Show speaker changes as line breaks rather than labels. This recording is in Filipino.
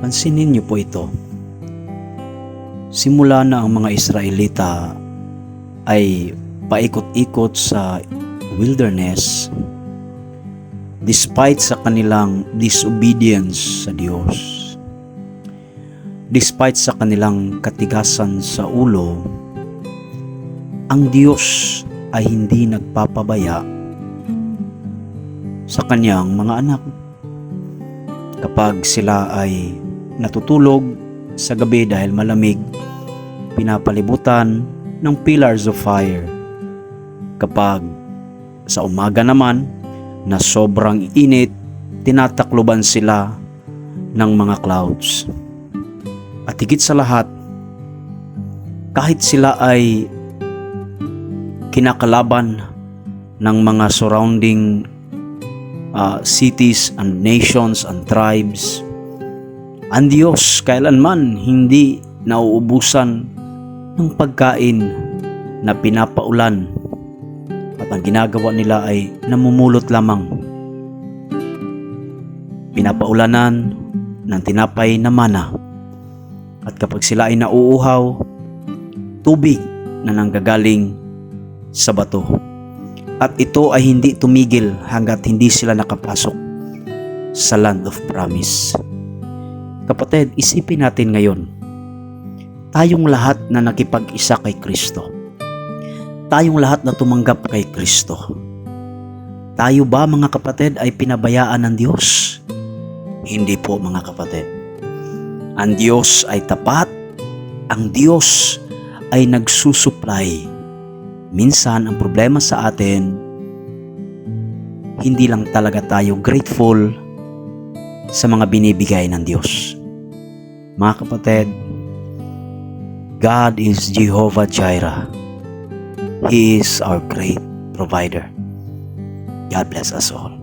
Pansinin niyo po ito. Simula na ang mga Israelita ay paikot-ikot sa wilderness despite sa kanilang disobedience sa Diyos. Despite sa kanilang katigasan sa ulo, ang Diyos ay hindi nagpapabaya sa kanyang mga anak. Kapag sila ay natutulog sa gabi dahil malamig, pinapalibutan ng pillars of fire. Kapag sa umaga naman, na sobrang init, tinatakluban sila ng mga clouds. At higit sa lahat, kahit sila ay kinakalaban ng mga surrounding uh, cities and nations and tribes, ang Diyos kailanman hindi nauubusan ng pagkain na pinapaulan at ang ginagawa nila ay namumulot lamang. Pinapaulanan ng tinapay na mana at kapag sila ay nauuhaw, tubig na nanggagaling sa bato. At ito ay hindi tumigil hanggat hindi sila nakapasok sa land of promise. Kapatid, isipin natin ngayon, tayong lahat na nakipag-isa kay Kristo. Tayong lahat na tumanggap kay Kristo. Tayo ba mga kapatid ay pinabayaan ng Diyos? Hindi po mga kapatid. Ang Diyos ay tapat. Ang Diyos ay nagsusupply. Minsan ang problema sa atin, hindi lang talaga tayo grateful sa mga binibigay ng Diyos. Mga kapatid, God is Jehovah Jireh. He is our great provider. God bless us all.